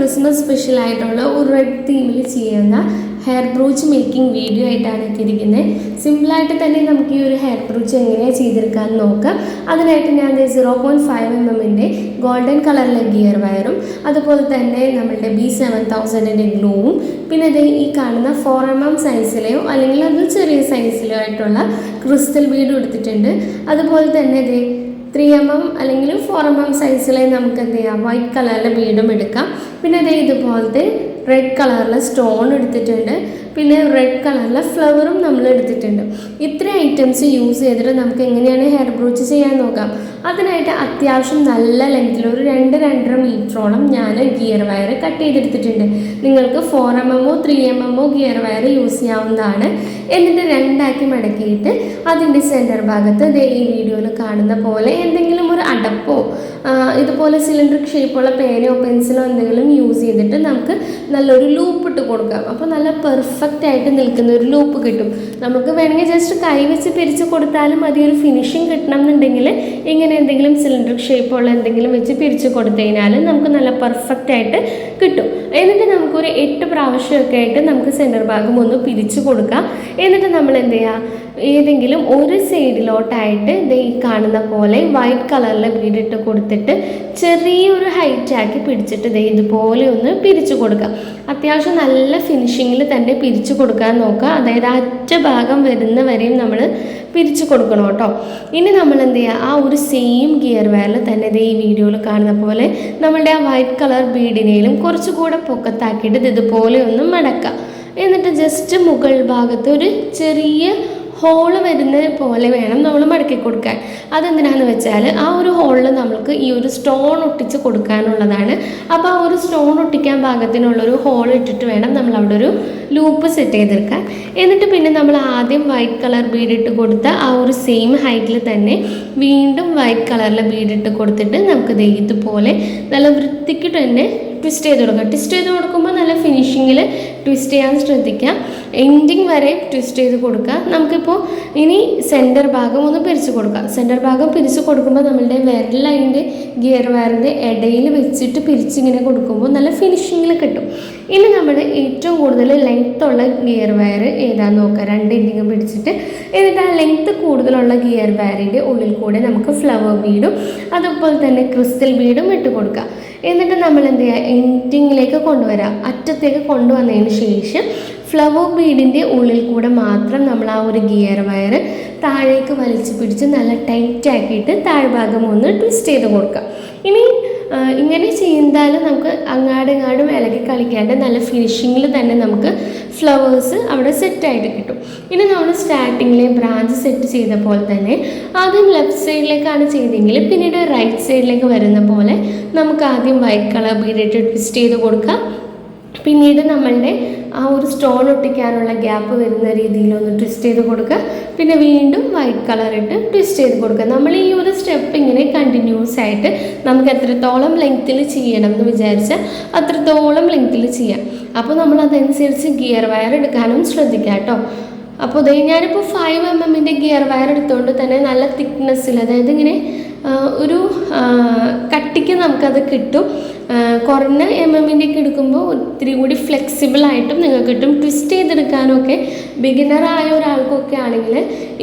Christmas special ആയിട്ടുള്ള ഒരു red തീമിൽ ചെയ്യുന്ന ഹെയർ ബ്രൂച്ച് മേക്കിംഗ് വീഡിയോ ആയിട്ടാണ് എത്തിയിരിക്കുന്നത് സിമ്പിളായിട്ട് തന്നെ നമുക്ക് ഈ ഒരു ഹെയർ ബ്രൂച്ച് എങ്ങനെയാണ് ചെയ്തെടുക്കാമെന്ന് നോക്കാം. അതിനായിട്ട് ഞാൻ സീറോ പോയിന്റ് ഫൈവ് എം എമ്മിന്റെ ഗോൾഡൻ കളറിലെ ഗിയർ വയറും അതുപോലെ തന്നെ നമ്മളുടെ ബി സെവൻ തൗസൻഡിന്റെ ഗ്ലൂവും പിന്നെ അത് ഈ കാണുന്ന ഫോർ എം എം സൈസിലെയോ അല്ലെങ്കിൽ അത് ചെറിയ സൈസിലോ ആയിട്ടുള്ള ക്രിസ്റ്റൽ ബീഡും എടുത്തിട്ടുണ്ട്. അതുപോലെ തന്നെ ഇത് ത്രീ എം എം അല്ലെങ്കിൽ ഫോർ എം എം സൈസിലെ നമുക്ക് എന്ത് ചെയ്യാം? വൈറ്റ് കളറിലെ ബീഡും എടുക്കാം. പിന്നെ അതേ ഇതുപോലത്തെ റെഡ് കളറിലെ സ്റ്റോൺ എടുത്തിട്ടുണ്ട്. പിന്നെ റെഡ് കളറിലെ ഫ്ലവറും നമ്മൾ എടുത്തിട്ടുണ്ട്. ഇത്ര ഐറ്റംസ് യൂസ് ചെയ്തിട്ട് നമുക്ക് എങ്ങനെയാണ് ഹെയർ ബ്രൂച്ച് ചെയ്യാൻ നോക്കാം. അതിനായിട്ട് അത്യാവശ്യം നല്ല ലെങ്തിൽ ഒരു രണ്ട് രണ്ടര മീറ്ററോളം ഞാൻ ഗിയർ വയർ കട്ട് ചെയ്തെടുത്തിട്ടുണ്ട്. നിങ്ങൾക്ക് ഫോർ എം എമ്മോ ത്രീ എം എമ്മോ ഗിയർ വയർ യൂസ് ചെയ്യാവുന്നതാണ്. എന്നിട്ട് രണ്ടാക്കി മടക്കിയിട്ട് അതിന്റെ സെന്റർ ഭാഗത്ത് ഈ വീഡിയോയിൽ കാണുന്ന പോലെ എന്തെങ്കിലും ഒരു അടപ്പോ ഇതുപോലെ സിലിണ്ടർ ഷേപ്പുള്ള പേനയോ പെൻസിലോ എന്തെങ്കിലും യൂസ് ചെയ്തിട്ട് നമുക്ക് നല്ലൊരു ലൂപ്പ് ഇട്ട് കൊടുക്കാം. അപ്പോൾ നല്ല പെർഫെക്റ്റ് ആയിട്ട് നിൽക്കുന്ന ഒരു ലൂപ്പ് കിട്ടും. നമുക്ക് വേണമെങ്കിൽ ജസ്റ്റ് കൈ വെച്ച് പിരിച്ച് കൊടുത്താലും ഒരു ഫിനിഷിങ് കിട്ടണം എന്നുണ്ടെങ്കിൽ ഇങ്ങനെ എന്തെങ്കിലും സിലിണ്ടർ ഷേപ്പുള്ള എന്തെങ്കിലും വെച്ച് പിരിച്ചു കൊടുത്തു നമുക്ക് നല്ല പെർഫെക്റ്റ് ആയിട്ട് കിട്ടും. എന്നിട്ട് നമുക്കൊരു എട്ട് പ്രാവശ്യമൊക്കെ ആയിട്ട് നമുക്ക് സെന്റർ ഭാഗം ഒന്ന് പിരിച്ചു കൊടുക്കാം. എന്നിട്ട് നമ്മൾ എന്ത് ചെയ്യുക? ഏതെങ്കിലും ഒരു സൈഡിലോട്ടായിട്ട് ഇത് ഈ കാണുന്ന പോലെ വൈറ്റ് കളറിൽ വീടിട്ട് കൊടുത്തിട്ട് ചെറിയൊരു ഹൈറ്റ് ആക്കി പിടിച്ചിട്ട് ദേ ഇതുപോലെ ഒന്ന് പിരിച്ചു കൊടുക്കാം. അത്യാവശ്യം നല്ല ഫിനിഷിങ്ങിൽ തന്നെ പിരിച്ചു കൊടുക്കാൻ നോക്കുക അതായത് അറ്റ ഭാഗം വരുന്ന വരെയും നമ്മൾ പിരിച്ചു കൊടുക്കണം കേട്ടോ. ഇനി നമ്മൾ എന്ത് ചെയ്യുക ആ ഒരു സെയിം ഗിയർ വയറിൽ തന്നെ ദേ ഈ വീഡിയോയിൽ കാണുന്ന പോലെ നമ്മളുടെ ആ വൈറ്റ് കളർ ബീഡിനെയും കുറച്ചുകൂടെ പൊക്കത്താക്കിയിട്ട് ഇത് ഇതുപോലെ ഒന്ന് മടക്കുക എന്നിട്ട് ജസ്റ്റ് മുകൾ ഭാഗത്ത് ഒരു ചെറിയ ഹോൾ വരുന്ന പോലെ വേണം നമ്മൾ മടക്കി കൊടുക്കാൻ. അതെന്തിനാന്ന് വെച്ചാൽ ആ ഒരു ഹോളിൽ നമ്മൾക്ക് ഈ ഒരു സ്റ്റോൺ ഒട്ടിച്ച് കൊടുക്കാനുള്ളതാണ്. അപ്പോൾ ആ ഒരു സ്റ്റോൺ ഒട്ടിക്കാൻ പാകത്തിനുള്ളൊരു ഹോൾ ഇട്ടിട്ട് വേണം നമ്മൾ അവിടെ ഒരു ലൂപ്പ് സെറ്റ് ചെയ്തെടുക്കാൻ. എന്നിട്ട് പിന്നെ നമ്മൾ ആദ്യം വൈറ്റ് കളർ ബീഡിട്ട് കൊടുത്ത ആ ഒരു സെയിം ഹൈറ്റിൽ തന്നെ വീണ്ടും വൈറ്റ് കളറിലെ ബീഡിട്ട് കൊടുത്തിട്ട് നമുക്ക് ദേ ഇതുപോലെ നല്ല വൃത്തിക്ക് തന്നെ ട്വിസ്റ്റ് ചെയ്ത് കൊടുക്കുക. ട്വിസ്റ്റ് ചെയ്ത് കൊടുക്കുമ്പോൾ നല്ല ഫിനിഷിങ്ങിൽ ട്വിസ്റ്റ് ചെയ്യാൻ ശ്രദ്ധിക്കുക. എൻഡിങ് വരെ ട്വിസ്റ്റ് ചെയ്ത് കൊടുക്കുക. നമുക്കിപ്പോൾ ഇനി സെന്റർ ഭാഗം ഒന്ന് പിരിച്ചു കൊടുക്കുക സെന്റർ ഭാഗം പിരിച്ചു കൊടുക്കുമ്പോൾ നമ്മളുടെ വിരൽ അതിന്റെ ഗിയർ വയറിന്റെ ഇടയിൽ വെച്ചിട്ട് പിരിച്ചിങ്ങനെ കൊടുക്കുമ്പോൾ നല്ല ഫിനിഷിങ്ങിൽ കിട്ടും. ഇനി നമ്മൾ ഏറ്റവും കൂടുതൽ ലെങ്ത് ഉള്ള ഗിയർ വയർ ഏതാന്ന് നോക്കുക രണ്ട് എൻഡിങ്ങും പിടിച്ചിട്ട്. എന്നിട്ട് ആ ലെങ്ത്ത് കൂടുതലുള്ള ഗിയർ വയറിന്റെ ഉള്ളിൽ കൂടെ നമുക്ക് ഫ്ലവർ ബീഡും അതുപോലെ തന്നെ ക്രിസ്റ്റൽ ബീഡും ഇട്ട് കൊടുക്കുക. എന്നിട്ട് നമ്മൾ എന്ത് ചെയ്യുക? എൻഡിങ്ങിലേക്ക് കൊണ്ടുവരാം. അറ്റത്തേക്ക് കൊണ്ടുവന്നതിന് ശേഷം ഫ്ലവർ ബീഡിന്റെ ഉള്ളിൽ കൂടെ മാത്രം നമ്മൾ ആ ഒരു ഗിയർ വയർ താഴേക്ക് വലിച്ചു പിടിച്ച് നല്ല ടൈറ്റ് ആക്കിയിട്ട് താഴ്ഭാഗം ഒന്ന് ട്വിസ്റ്റ് ചെയ്ത് കൊടുക്കുക. ഇനി ഇങ്ങനെ ചെയ്താൽ നമുക്ക് അങ്ങാടും ഇങ്ങാടും ഇലകി കളിക്കാണ്ട് നല്ല ഫിനിഷിങ്ങിൽ തന്നെ നമുക്ക് ഫ്ലവേഴ്സ് അവിടെ സെറ്റായിട്ട് കിട്ടും. ഇനി നമ്മൾ സ്റ്റാർട്ടിങ്ങിലെ ബ്രാഞ്ച് സെറ്റ് ചെയ്ത പോലെ തന്നെ ആദ്യം ലെഫ്റ്റ് സൈഡിലേക്കാണ് ചെയ്തെങ്കിൽ പിന്നീട് റൈറ്റ് സൈഡിലേക്ക് വരുന്ന പോലെ നമുക്ക് ആദ്യം വൈറ്റ് കളർ ബീഡിട്ട് ട്വിസ്റ്റ് ചെയ്ത് കൊടുക്കാം. പിന്നീട് നമ്മളുടെ ആ ഒരു സ്റ്റോൺ ഒട്ടിക്കാനുള്ള ഗ്യാപ്പ് വരുന്ന രീതിയിൽ ഒന്ന് ട്വിസ്റ്റ് ചെയ്ത് കൊടുക്കുക. പിന്നെ വീണ്ടും വൈറ്റ് കളർ ഇട്ട് ട്വിസ്റ്റ് ചെയ്ത് കൊടുക്കുക. നമ്മൾ ഈ ഒരു സ്റ്റെപ്പ് ഇങ്ങനെ കണ്ടിന്യൂസ് ആയിട്ട് നമുക്ക് എത്രത്തോളം ലെങ്ത്തിൽ ചെയ്യണം എന്ന് വിചാരിച്ചാൽ അത്രത്തോളം ലെങ്ത്തിൽ ചെയ്യാം. അപ്പോൾ നമ്മൾ അതനുസരിച്ച് ഗിയർ വയർ എടുക്കാനും ശ്രദ്ധിക്കാം കേട്ടോ. അപ്പോൾ ദേ ഞാനിപ്പോൾ ഫൈവ് എം എമ്മിന്റെ ഗിയർ വയർ എടുത്തുകൊണ്ട് തന്നെ നല്ല തിക്നെസ്സിൽ അതായത് ഇങ്ങനെ ഒരു കട്ടിക്ക് നമുക്കത് കിട്ടും. കുറഞ്ഞ എം എമ്മിന്റെ ഒക്കെ എടുക്കുമ്പോൾ ഒത്തിരി കൂടി ഫ്ലെക്സിബിൾ ആയിട്ടും നിങ്ങൾക്ക് കിട്ടും. ട്വിസ്റ്റ് ചെയ്തെടുക്കാനൊക്കെ ബിഗിനറായ ഒരാൾക്കൊക്കെ ആണെങ്കിൽ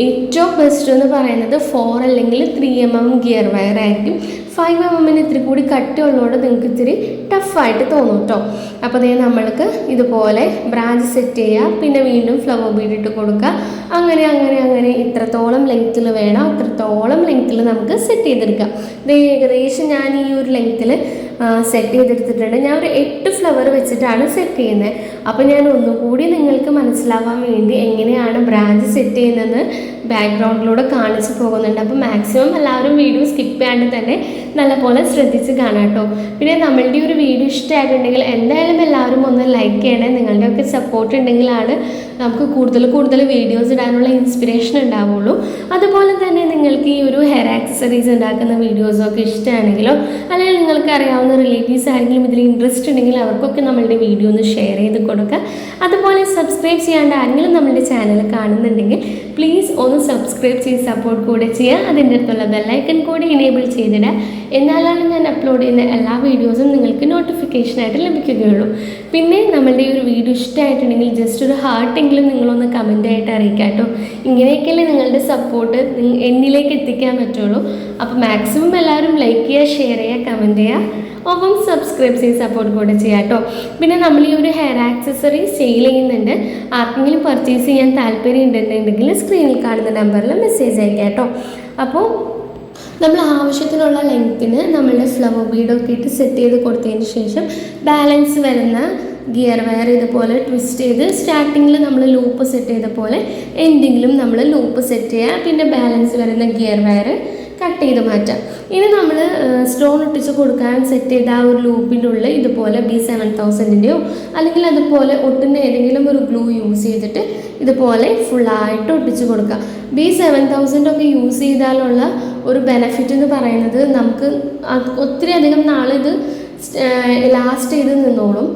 ഏറ്റവും ബെസ്റ്റ് എന്ന് പറയുന്നത് ഫോർ അല്ലെങ്കിൽ three M M gear wire ആയിരിക്കും. ഫൈവ് എം എമ്മിന് ഇത്തിരി കൂടി കട്ടിയുള്ളതുകൊണ്ട് നിങ്ങൾക്ക് ഇത്തിരി ടഫായിട്ട് തോന്നും കേട്ടോ അപ്പോൾ അതേ നമ്മൾക്ക് ഇതുപോലെ ബ്രാഞ്ച് സെറ്റ് ചെയ്യുക പിന്നെ വീണ്ടും ഫ്ലവർ ബീഡ് ഇട്ട് കൊടുക്കുക അങ്ങനെ അങ്ങനെ അങ്ങനെ ഇത്രത്തോളം ലെങ്ത്തിൽ വേണം അത്രത്തോളം ലെങ്ത്തിൽ നമുക്ക് സെറ്റ് ചെയ്തെടുക്കാം. ഇത് ഏകദേശം ഞാൻ ഈ ഒരു ലെങ്ത്തിൽ സെറ്റ് ചെയ്തെടുത്തിട്ടുണ്ട്. ഞാൻ ഒരു എട്ട് ഫ്ലവർ വെച്ചിട്ടാണ് സെറ്റ് ചെയ്യുന്നത്. അപ്പോൾ ഞാൻ ഒന്നുകൂടി നിങ്ങൾക്ക് മനസ്സിലാവാൻ വേണ്ടി എങ്ങനെയാണ് ബ്രാഞ്ച് സെറ്റ് ചെയ്യുന്നത് ബാക്ക്ഗ്രൗണ്ടിലൂടെ കാണിച്ചു പോകുന്നുണ്ട്. അപ്പോൾ മാക്സിമം എല്ലാവരും വീഡിയോ സ്കിപ്പ് ചെയ്യാണ്ട് തന്നെ നല്ലപോലെ ശ്രദ്ധിച്ച് കാണാം കേട്ടോ. പിന്നെ നമ്മളുടെ ഒരു വീഡിയോ ഇഷ്ടമായിട്ടുണ്ടെങ്കിൽ എന്തായാലും എല്ലാവരും ഒന്ന് ലൈക്ക് ചെയ്യണേ. നിങ്ങളുടെയൊക്കെ സപ്പോർട്ട് ഉണ്ടെങ്കിലാണ് നമുക്ക് കൂടുതൽ കൂടുതൽ വീഡിയോസ് ഇടാനുള്ള ഇൻസ്പിറേഷൻ ഉണ്ടാവുള്ളൂ. അതുപോലെ തന്നെ നിങ്ങൾക്ക് ഈ ഒരു ഹെയർ ആക്സസറീസ് ഉണ്ടാക്കുന്ന വീഡിയോസൊക്കെ ഇഷ്ടമാണെങ്കിലോ അല്ലെങ്കിൽ നിങ്ങൾക്ക് അറിയാവുന്ന റിലേറ്റീവ്സ് ആരെങ്കിലും ഇതിൽ ഇൻട്രസ്റ്റ് ഉണ്ടെങ്കിൽ അവർക്കൊക്കെ നമ്മളുടെ വീഡിയോ ഒന്ന് ഷെയർ ചെയ്ത് കൊടുക്കുക. അതുപോലെ സബ്സ്ക്രൈബ് ചെയ്യാണ്ട് ആരെങ്കിലും നമ്മളുടെ ചാനൽ കാണുന്നുണ്ടെങ്കിൽ പ്ലീസ് ഒന്ന് സബ്സ്ക്രൈബ് ചെയ്ത് സപ്പോർട്ട് കൂടെ ചെയ്യുക. അതിന്റെ അടുത്തുള്ള ബെല്ലൈക്കൺ കൂടി എനേബിൾ ചെയ്തിടുക. എന്നാലാണ് ഞാൻ അപ്ലോഡ് ചെയ്യുന്ന എല്ലാ വീഡിയോസും നിങ്ങൾക്ക് നോട്ടിഫിക്കേഷനായിട്ട് ലഭിക്കുകയുള്ളൂ. പിന്നെ നമ്മളുടെ ഈ ഒരു വീഡിയോ ഇഷ്ടമായിട്ടുണ്ടെങ്കിൽ ജസ്റ്റ് ഒരു ഹാർട്ടെങ്കിലും നിങ്ങളൊന്ന് കമന്റ് ആയിട്ട് അറിയിക്കാം കേട്ടോ. ഇങ്ങനെയൊക്കെയല്ലേ നിങ്ങളുടെ സപ്പോർട്ട് എന്നിലേക്ക് എത്തിക്കാൻ പറ്റുള്ളൂ. അപ്പോൾ മാക്സിമം എല്ലാവരും ലൈക്ക് ചെയ്യുക ഷെയർ ചെയ്യുക കമന്റ് ചെയ്യുക. ഒപ്പം സബ്സ്ക്രൈബ് ചെയ്ത് സപ്പോർട്ട് കൂടെ ചെയ്യാം കേട്ടോ. പിന്നെ നമ്മൾ ഈ ഒരു ഹെയർ ആക്സസറി സെയിൽ ചെയ്യുന്നുണ്ട്. ആർക്കെങ്കിലും പർച്ചേസ് ചെയ്യാൻ താല്പര്യം ഉണ്ടെന്നുണ്ടെങ്കിൽ സ്ക്രീനിൽ കാണുന്ന നമ്പറിൽ മെസ്സേജ് അയക്കാം കേട്ടോ. അപ്പോൾ നമ്മൾ ആവശ്യത്തിനുള്ള ലെങ്ത്തിന് നമ്മളുടെ ഫ്ലവർ ബീഡൊക്കെ ഇട്ട് സെറ്റ് ചെയ്ത് കൊടുത്തതിന് ശേഷം ബാലൻസ് വരുന്ന ഗിയർ വയർ ഇതുപോലെ ട്വിസ്റ്റ് ചെയ്ത് സ്റ്റാർട്ടിങ്ങിൽ നമ്മൾ ലൂപ്പ് സെറ്റ് ചെയ്ത പോലെ എൻഡിങ്ങിലും നമ്മൾ ലൂപ്പ് സെറ്റ് ചെയ്യുക. പിന്നെ ബാലൻസ് വരുന്ന ഗിയർ വയർ കട്ട് ചെയ്ത് മാറ്റാം. ഇനി നമ്മൾ സ്റ്റോൺ ഒട്ടിച്ച് കൊടുക്കാൻ സെറ്റ് ചെയ്ത ആ ഒരു ലൂപ്പിന്റെ ഉള്ളിൽ ഇതുപോലെ ബി സെവൻ തൗസൻഡിന്റെയോ അല്ലെങ്കിൽ അതുപോലെ ഒട്ടുന്ന ഏതെങ്കിലും ഒരു ഗ്ലൂ യൂസ് ചെയ്തിട്ട് ഇതുപോലെ ഫുള്ളായിട്ട് ഒട്ടിച്ച് കൊടുക്കുക ബി സെവൻ തൗസൻഡ് ഒക്കെ യൂസ് ചെയ്താലുള്ള ഒരു ബെനഫിറ്റ് എന്ന് പറയുന്നത് നമുക്ക് ഒത്തിരി അധികം നാളിത് ലാസ്റ്റ് ചെയ്ത് നിന്നോളും.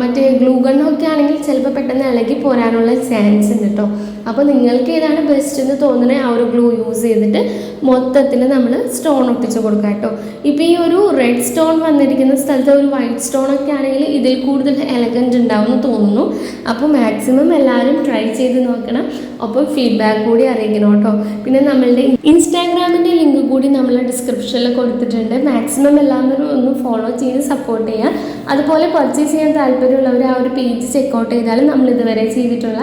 മറ്റേ ഗ്ലൂ ഗണ്ണൊക്കെ ആണെങ്കിൽ ചിലപ്പോൾ പെട്ടെന്ന് ഇളകി പോരാനുള്ള ചാൻസ് ഉണ്ട് കേട്ടോ അപ്പോൾ നിങ്ങൾക്ക് ഏതാണ് ബെസ്റ്റ് എന്ന് തോന്നുന്നത് ആ ഒരു ഗ്ലൂ യൂസ് ചെയ്തിട്ട് മൊത്തത്തിൽ നമ്മൾ സ്റ്റോൺ ഒട്ടിച്ച് കൊടുക്കുക കേട്ടോ. ഇപ്പോൾ ഈ ഒരു റെഡ് സ്റ്റോൺ വന്നിരിക്കുന്ന സ്ഥലത്ത് ഒരു വൈറ്റ് സ്റ്റോൺ ഒക്കെ ആണെങ്കിൽ ഇതിൽ കൂടുതൽ എലഗന്റ് ഉണ്ടാവും എന്ന് തോന്നുന്നു. അപ്പോൾ മാക്സിമം എല്ലാവരും ട്രൈ ചെയ്ത് നോക്കണം. ഒപ്പം ഫീഡ്ബാക്ക് കൂടി അറിയിക്കണം കേട്ടോ. പിന്നെ നമ്മളുടെ ഇൻസ്റ്റാഗ്രാമിന്റെ ലിങ്ക് കൂടി നമ്മൾ ഡിസ്ക്രിപ്ഷനിൽ കൊടുത്തിട്ടുണ്ട്. മാക്സിമം എല്ലാവരും ഒന്ന് ഫോളോ ചെയ്ത് സപ്പോർട്ട് ചെയ്യുക അതുപോലെ പർച്ചേസ് ചെയ്യാൻ താല്പര്യമുള്ളവർ ആ ഒരു പേജ് ചെക്കൗട്ട് ചെയ്താലും നമ്മൾ ഇതുവരെ ചെയ്തിട്ടുള്ള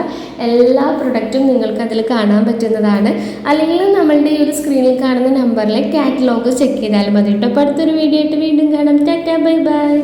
എല്ലാ പ്രൊഡക്റ്റും നിങ്ങൾക്ക് അതിൽ കാണാൻ പറ്റുന്നതാണ്. അല്ലെങ്കിൽ നമ്മളുടെ ഈ ഒരു സ്ക്രീനിൽ കാണുന്ന നമ്പറിലെ കാറ്റലോഗ് ചെക്ക് ചെയ്താൽ മതി കേട്ടോ അപ്പോൾ അടുത്തൊരു വീഡിയോ ആയിട്ട് വീണ്ടും കാണാം. Tata bye bye.